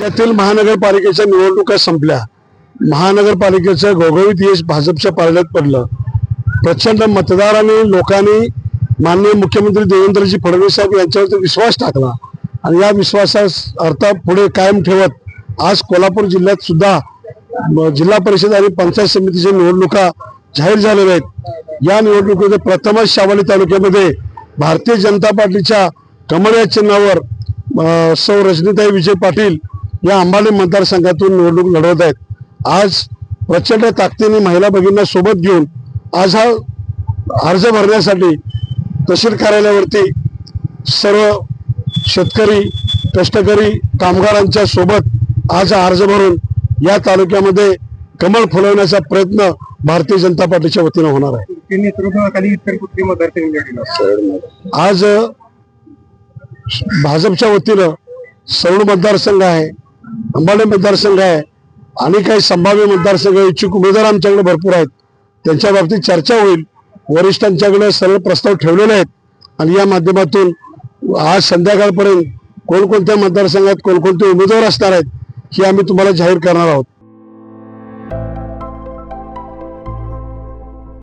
राज्यातील महानगरपालिकेच्या निवडणुका संपल्या. महानगरपालिकेचं घोघवीत यश भाजपच्या पारड्यात पडलं. प्रचंड मतदारांनी लोकांनी माननीय मुख्यमंत्री देवेंद्रजी फडणवीस साहेब यांच्यावरती विश्वास टाकला. आणि या विश्वासास अर्था पुढे कायम ठेवत आज कोल्हापूर जिल्ह्यात सुद्धा जिल्हा परिषद आणि पंचायत समितीच्या निवडणुका जाहीर झालेल्या आहेत. या निवडणुकीमध्ये प्रथमच शावली तालुक्यामध्ये भारतीय जनता पार्टीच्या कमळ या चिन्हावर सौ रजनीताई विजय पाटील या अंबाली मतदारसंघातून निवडणूक लढवत आहेत. आज प्रचंड ताकदीने महिला भगिनींना सोबत घेऊन आज हा अर्ज भरण्यासाठी तहसील कार्यालयावरती सर्व शेतकरी कष्टकरी कामगारांच्या सोबत आज हा अर्ज भरून या तालुक्यामध्ये कमळ फुलवण्याचा प्रयत्न भारतीय जनता पार्टीच्या वतीनं होणार आहे. आज भाजपच्या वतीनं सवड मतदारसंघ आहे. अंबाडे मतदारसंघ आहे आणि काही संभाव्य मतदारसंघ इच्छुक उमेदवार आमच्याकडे भरपूर आहेत. त्यांच्या बाबतीत चर्चा होईल. वरिष्ठांच्याकडे सर्व प्रस्ताव ठेवलेले आहेत. आणि या माध्यमातून आज संध्याकाळपर्यंत कोणकोणत्या मतदारसंघात कोणकोणते उमेदवार असणार आहेत हे आम्ही तुम्हाला जाहीर करणार आहोत.